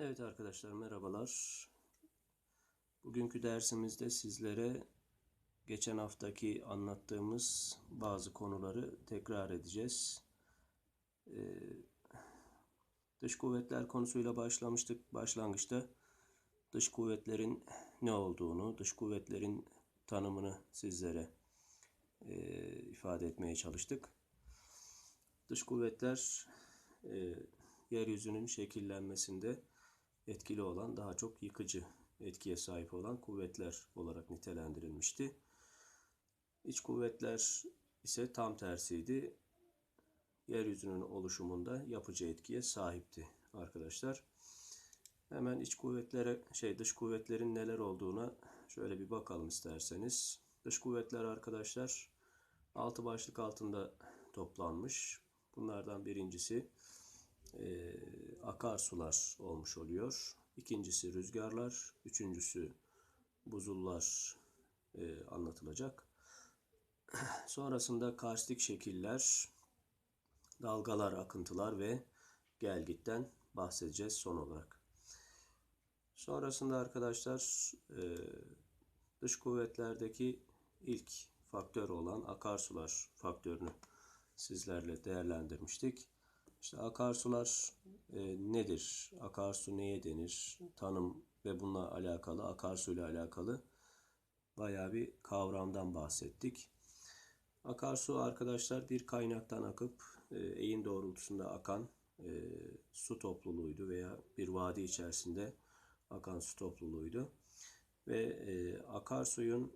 Evet arkadaşlar merhabalar. Bugünkü dersimizde sizlere geçen haftaki anlattığımız bazı konuları tekrar edeceğiz. Ee, dış kuvvetler konusuyla başlamıştık. Başlangıçta dış kuvvetlerin ne olduğunu, dış kuvvetlerin tanımını sizlere e, ifade etmeye çalıştık. Dış kuvvetler e, yeryüzünün şekillenmesinde etkili olan, daha çok yıkıcı etkiye sahip olan kuvvetler olarak nitelendirilmişti. İç kuvvetler ise tam tersiydi. Yeryüzünün oluşumunda yapıcı etkiye sahipti arkadaşlar. Hemen iç kuvvetlere, şey dış kuvvetlerin neler olduğuna şöyle bir bakalım isterseniz. Dış kuvvetler arkadaşlar altı başlık altında toplanmış. Bunlardan birincisi e, akarsular olmuş oluyor. İkincisi rüzgarlar, üçüncüsü buzullar e, anlatılacak. Sonrasında karstik şekiller, dalgalar, akıntılar ve gelgitten bahsedeceğiz son olarak. Sonrasında arkadaşlar e, dış kuvvetlerdeki ilk faktör olan akarsular faktörünü sizlerle değerlendirmiştik. İşte akarsular e, nedir? Akarsu neye denir? Tanım ve bununla alakalı, akarsuyla alakalı bayağı bir kavramdan bahsettik. Akarsu arkadaşlar bir kaynaktan akıp e, eğim doğrultusunda akan e, su topluluğuydu veya bir vadi içerisinde akan su topluluğuydu. Ve e, akarsuyun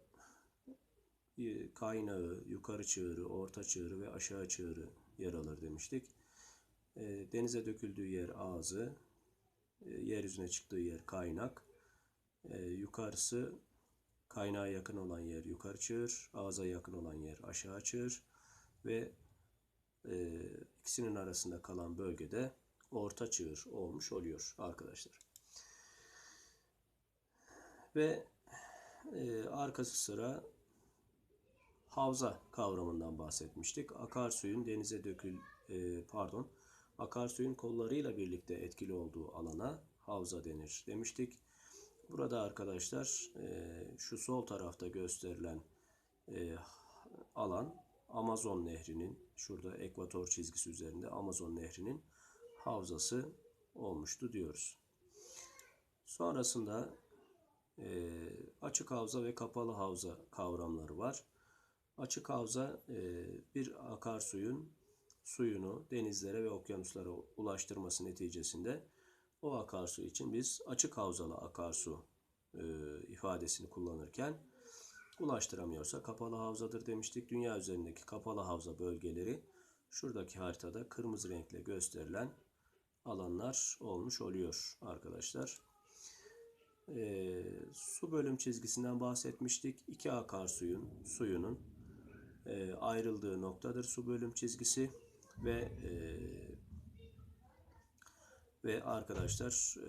e, kaynağı, yukarı çığırı, orta çığırı ve aşağı çığırı yer alır demiştik. E, denize döküldüğü yer ağzı, e, yeryüzüne çıktığı yer kaynak, e, yukarısı kaynağa yakın olan yer yukarı çığır, ağza yakın olan yer aşağı çığır ve e, ikisinin arasında kalan bölgede orta çığır olmuş oluyor arkadaşlar. Ve e, arkası sıra havza kavramından bahsetmiştik. Akarsuyun denize dökül e, pardon akarsuyun kollarıyla birlikte etkili olduğu alana havza denir demiştik. Burada arkadaşlar e, şu sol tarafta gösterilen e, alan Amazon Nehri'nin şurada ekvator çizgisi üzerinde Amazon Nehri'nin havzası olmuştu diyoruz. Sonrasında e, açık havza ve kapalı havza kavramları var. Açık havza bir akarsuyun suyunu denizlere ve okyanuslara ulaştırması neticesinde o akarsu için biz açık havzalı akarsu e, ifadesini kullanırken ulaştıramıyorsa kapalı havzadır demiştik. Dünya üzerindeki kapalı havza bölgeleri şuradaki haritada kırmızı renkle gösterilen alanlar olmuş oluyor arkadaşlar. E, su bölüm çizgisinden bahsetmiştik. İki akarsuyun suyunun e, ayrıldığı noktadır su bölüm çizgisi ve e, ve arkadaşlar e,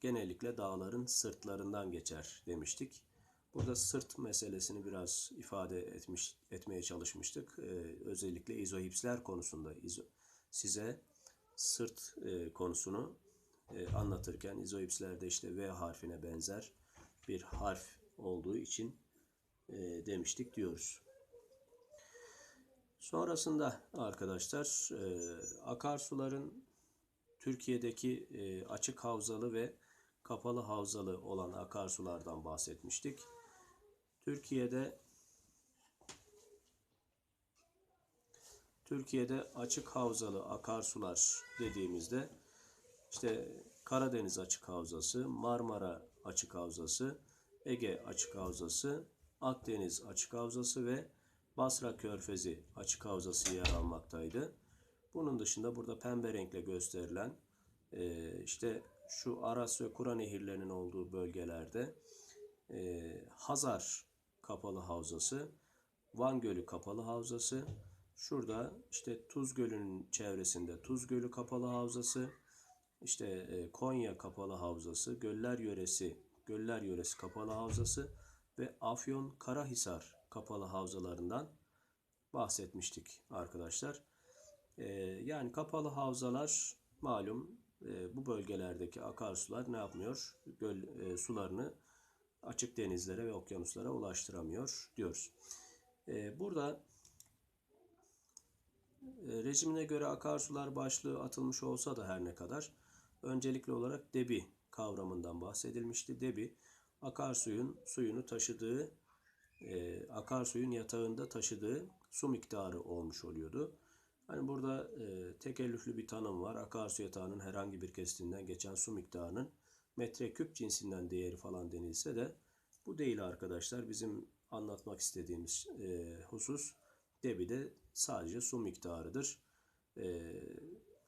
genellikle dağların sırtlarından geçer demiştik. Burada sırt meselesini biraz ifade etmiş etmeye çalışmıştık. E, özellikle izohipsler konusunda izo, size sırt e, konusunu e, anlatırken izohipslerde işte V harfine benzer bir harf olduğu için e, demiştik diyoruz. Sonrasında arkadaşlar e, akarsuların Türkiye'deki e, açık havzalı ve kapalı havzalı olan akarsulardan bahsetmiştik. Türkiye'de Türkiye'de açık havzalı akarsular dediğimizde işte Karadeniz açık havzası, Marmara açık havzası, Ege açık havzası, Akdeniz açık havzası ve Basra Körfezi açık havzası yer almaktaydı. Bunun dışında burada pembe renkle gösterilen e, işte şu Aras ve Kura nehirlerinin olduğu bölgelerde e, Hazar kapalı havzası, Van Gölü kapalı havzası, şurada işte Tuz Gölü'nün çevresinde Tuz Gölü kapalı havzası, işte e, Konya kapalı havzası, Göller Yöresi, Göller Yöresi kapalı havzası ve Afyon Karahisar kapalı havzalarından bahsetmiştik arkadaşlar. Ee, yani kapalı havzalar malum e, bu bölgelerdeki akarsular ne yapmıyor? Göl e, sularını açık denizlere ve okyanuslara ulaştıramıyor diyoruz. E, burada e, rejimine göre akarsular başlığı atılmış olsa da her ne kadar öncelikli olarak debi kavramından bahsedilmişti. Debi akarsuyun suyunu taşıdığı e, akarsuyun yatağında taşıdığı su miktarı olmuş oluyordu. Hani burada e, tekellüflü bir tanım var. Akarsu yatağının herhangi bir kesitinden geçen su miktarının metreküp cinsinden değeri falan denilse de bu değil arkadaşlar. Bizim anlatmak istediğimiz e, husus debide sadece su miktarıdır. E,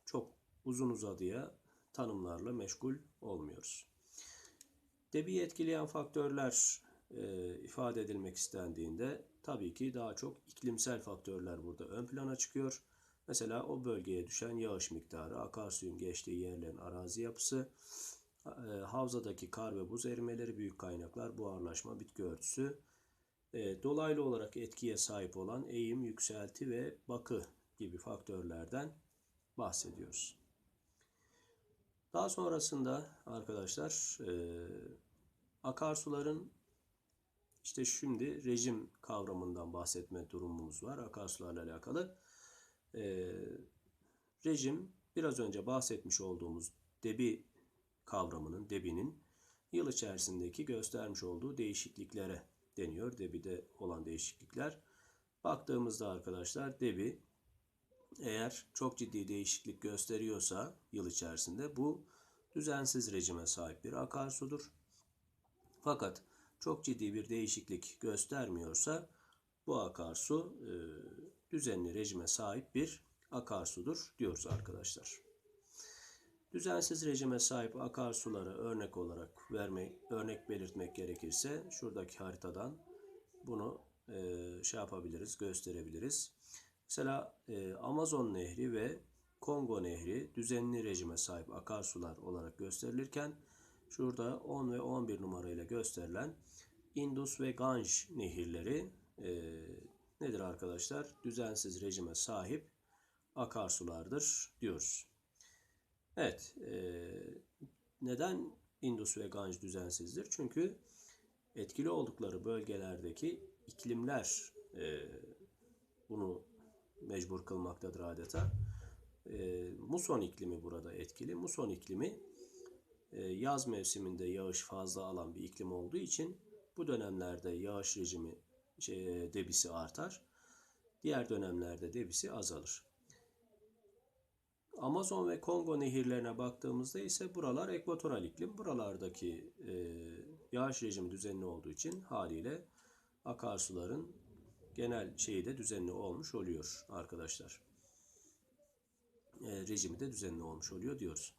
çok uzun uzadıya tanımlarla meşgul olmuyoruz. Debi etkileyen faktörler e, ifade edilmek istendiğinde tabii ki daha çok iklimsel faktörler burada ön plana çıkıyor. Mesela o bölgeye düşen yağış miktarı, akarsuyun geçtiği yerlerin arazi yapısı, e, havzadaki kar ve buz erimeleri, büyük kaynaklar, buharlaşma, bitki örtüsü, e, dolaylı olarak etkiye sahip olan eğim, yükselti ve bakı gibi faktörlerden bahsediyoruz. Daha sonrasında arkadaşlar e, akarsuların işte şimdi rejim kavramından bahsetme durumumuz var akarsularla alakalı. E, rejim biraz önce bahsetmiş olduğumuz debi kavramının, debinin yıl içerisindeki göstermiş olduğu değişikliklere deniyor. Debide olan değişiklikler. Baktığımızda arkadaşlar debi eğer çok ciddi değişiklik gösteriyorsa yıl içerisinde bu düzensiz rejime sahip bir akarsudur. Fakat çok ciddi bir değişiklik göstermiyorsa bu akarsu e, düzenli rejime sahip bir akarsudur diyoruz arkadaşlar. Düzensiz rejime sahip akarsulara örnek olarak vermek, örnek belirtmek gerekirse şuradaki haritadan bunu e, şey yapabiliriz, gösterebiliriz. Mesela e, Amazon Nehri ve Kongo Nehri düzenli rejime sahip akarsular olarak gösterilirken şurada 10 ve 11 numarayla gösterilen Indus ve Ganj nehirleri e, nedir arkadaşlar? Düzensiz rejime sahip akarsulardır diyoruz. Evet, e, neden Indus ve Ganj düzensizdir? Çünkü etkili oldukları bölgelerdeki iklimler e, bunu mecbur kılmaktadır adeta. E, muson iklimi burada etkili. Muson iklimi yaz mevsiminde yağış fazla alan bir iklim olduğu için bu dönemlerde yağış rejimi şey, debisi artar. Diğer dönemlerde debisi azalır. Amazon ve Kongo nehirlerine baktığımızda ise buralar ekvatoral iklim. Buralardaki e, yağış rejimi düzenli olduğu için haliyle akarsuların genel şeyi de düzenli olmuş oluyor arkadaşlar. E, rejimi de düzenli olmuş oluyor diyoruz.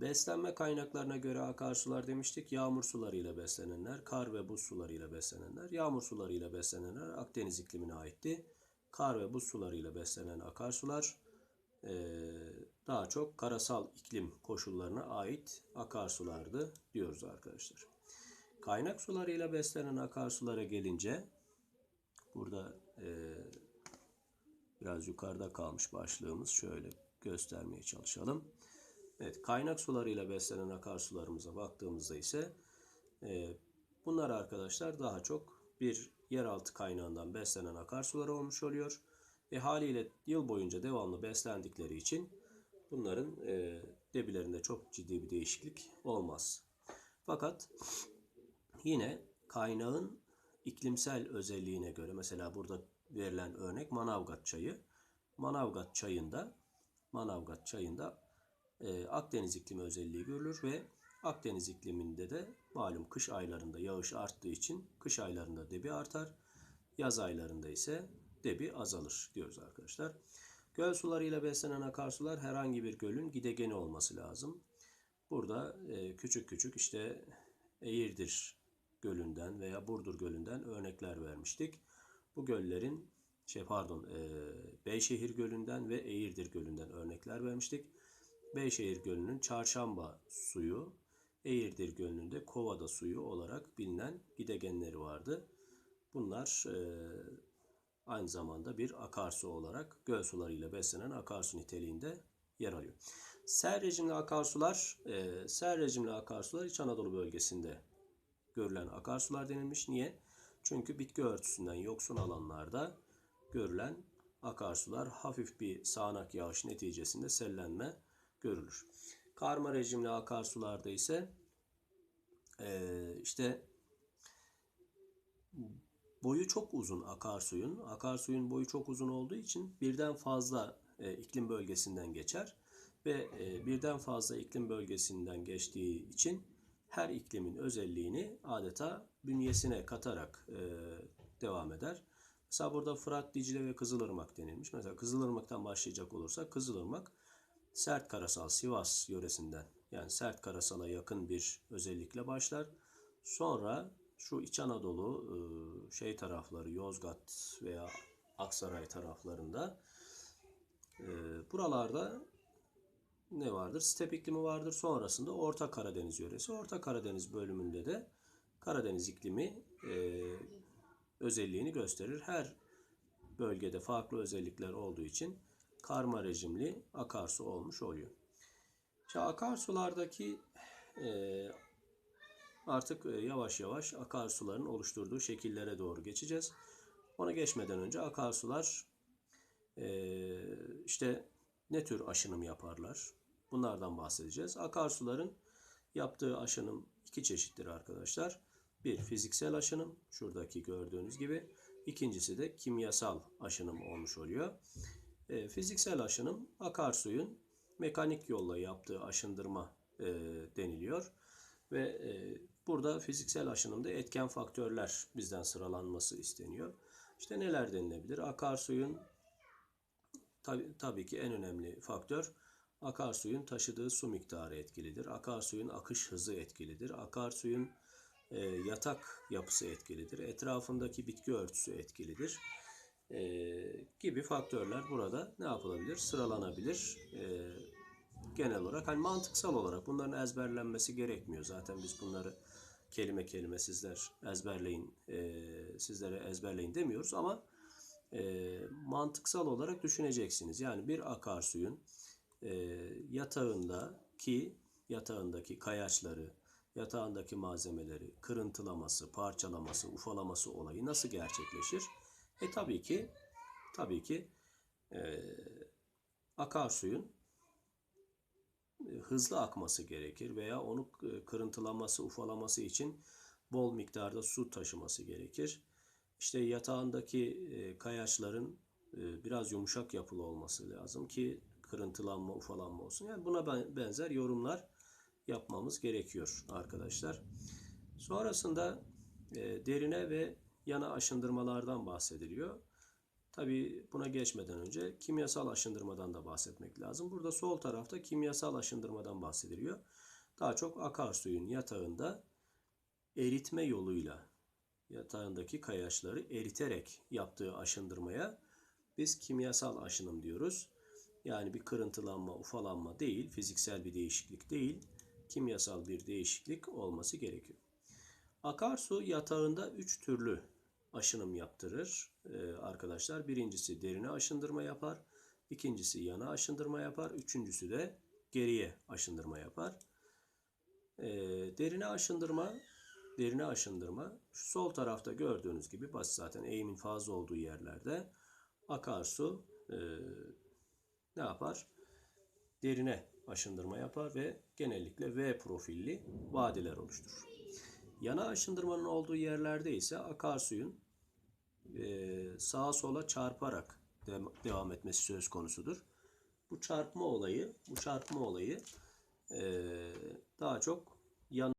Beslenme kaynaklarına göre akarsular demiştik. Yağmur sularıyla beslenenler, kar ve buz sularıyla beslenenler. Yağmur sularıyla beslenenler Akdeniz iklimine aitti. Kar ve buz sularıyla beslenen akarsular daha çok karasal iklim koşullarına ait akarsulardı diyoruz arkadaşlar. Kaynak sularıyla beslenen akarsulara gelince burada biraz yukarıda kalmış başlığımız şöyle göstermeye çalışalım. Evet, kaynak sularıyla beslenen akarsularımıza baktığımızda ise e, bunlar arkadaşlar daha çok bir yeraltı kaynağından beslenen akarsular olmuş oluyor. Ve haliyle yıl boyunca devamlı beslendikleri için bunların e, debilerinde çok ciddi bir değişiklik olmaz. Fakat yine kaynağın iklimsel özelliğine göre mesela burada verilen örnek Manavgat çayı. Manavgat çayında Manavgat çayında e, Akdeniz iklimi özelliği görülür ve Akdeniz ikliminde de malum kış aylarında yağış arttığı için kış aylarında debi artar. Yaz aylarında ise debi azalır diyoruz arkadaşlar. Göl sularıyla beslenen akarsular herhangi bir gölün gidegeni olması lazım. Burada e, küçük küçük işte Eğirdir Gölü'nden veya Burdur Gölü'nden örnekler vermiştik. Bu göllerin şey pardon e, Beyşehir Gölü'nden ve Eğirdir Gölü'nden örnekler vermiştik. Beyşehir Gölü'nün çarşamba suyu, Eğirdir Gölü'nün de kovada suyu olarak bilinen gidegenleri vardı. Bunlar e, aynı zamanda bir akarsu olarak göl sularıyla beslenen akarsu niteliğinde yer alıyor. Sel rejimli akarsular, e, sel rejimli akarsular İç Anadolu bölgesinde görülen akarsular denilmiş. Niye? Çünkü bitki örtüsünden yoksun alanlarda görülen akarsular hafif bir sağanak yağış neticesinde sellenme görülür. Karma rejimli akarsularda ise e, işte boyu çok uzun akarsuyun. Akarsuyun boyu çok uzun olduğu için birden fazla e, iklim bölgesinden geçer ve e, birden fazla iklim bölgesinden geçtiği için her iklimin özelliğini adeta bünyesine katarak devam eder. Mesela burada Fırat, Dicle ve Kızılırmak denilmiş. Mesela Kızılırmak'tan başlayacak olursak Kızılırmak sert karasal Sivas yöresinden yani sert karasala yakın bir özellikle başlar. Sonra şu İç Anadolu e, şey tarafları Yozgat veya Aksaray taraflarında e, buralarda ne vardır? Step iklimi vardır. Sonrasında Orta Karadeniz yöresi. Orta Karadeniz bölümünde de Karadeniz iklimi e, özelliğini gösterir. Her bölgede farklı özellikler olduğu için karma rejimli akarsu olmuş oluyor. İşte akarsulardaki e, artık e, yavaş yavaş akarsuların oluşturduğu şekillere doğru geçeceğiz. Ona geçmeden önce akarsular e, işte ne tür aşınım yaparlar? Bunlardan bahsedeceğiz. Akarsuların yaptığı aşınım iki çeşittir arkadaşlar. Bir fiziksel aşınım, şuradaki gördüğünüz gibi. İkincisi de kimyasal aşınım olmuş oluyor. E, fiziksel aşınım akarsuyun mekanik yolla yaptığı aşındırma e, deniliyor. Ve e, burada fiziksel aşınımda etken faktörler bizden sıralanması isteniyor. İşte neler denilebilir? Akarsuyun tabi, tabii ki en önemli faktör akarsuyun taşıdığı su miktarı etkilidir. Akarsuyun akış hızı etkilidir. Akarsuyun e, yatak yapısı etkilidir. Etrafındaki bitki örtüsü etkilidir. E, gibi faktörler burada ne yapılabilir? Sıralanabilir. E, genel olarak hani mantıksal olarak bunların ezberlenmesi gerekmiyor. Zaten biz bunları kelime kelime sizler ezberleyin, e, sizlere ezberleyin demiyoruz ama e, mantıksal olarak düşüneceksiniz. Yani bir akarsuyun e, yatağındaki yatağındaki kayaçları, yatağındaki malzemeleri kırıntılaması, parçalaması, ufalaması olayı nasıl gerçekleşir? E tabii ki tabii ki e, akarsuyun e, hızlı akması gerekir veya onu e, kırıntılaması, ufalaması için bol miktarda su taşıması gerekir. İşte yatağındaki e, kayaçların biraz yumuşak yapılı olması lazım ki kırıntılanma, ufalanma olsun. Yani buna benzer yorumlar yapmamız gerekiyor arkadaşlar. Sonrasında derine ve yana aşındırmalardan bahsediliyor. Tabi buna geçmeden önce kimyasal aşındırmadan da bahsetmek lazım. Burada sol tarafta kimyasal aşındırmadan bahsediliyor. Daha çok akarsuyun yatağında eritme yoluyla yatağındaki kayaçları eriterek yaptığı aşındırmaya biz kimyasal aşınım diyoruz. Yani bir kırıntılanma, ufalanma değil, fiziksel bir değişiklik değil, kimyasal bir değişiklik olması gerekiyor. Akarsu yatağında üç türlü aşınım yaptırır ee, arkadaşlar. Birincisi derine aşındırma yapar. ikincisi yana aşındırma yapar. Üçüncüsü de geriye aşındırma yapar. Ee, derine aşındırma derine aşındırma şu sol tarafta gördüğünüz gibi basit zaten eğimin fazla olduğu yerlerde akarsu e, ne yapar? Derine aşındırma yapar ve genellikle V profilli vadiler oluşturur. Yana aşındırmanın olduğu yerlerde ise akarsuyun e, sağa sola çarparak devam etmesi söz konusudur. Bu çarpma olayı, bu çarpma olayı e, daha çok yan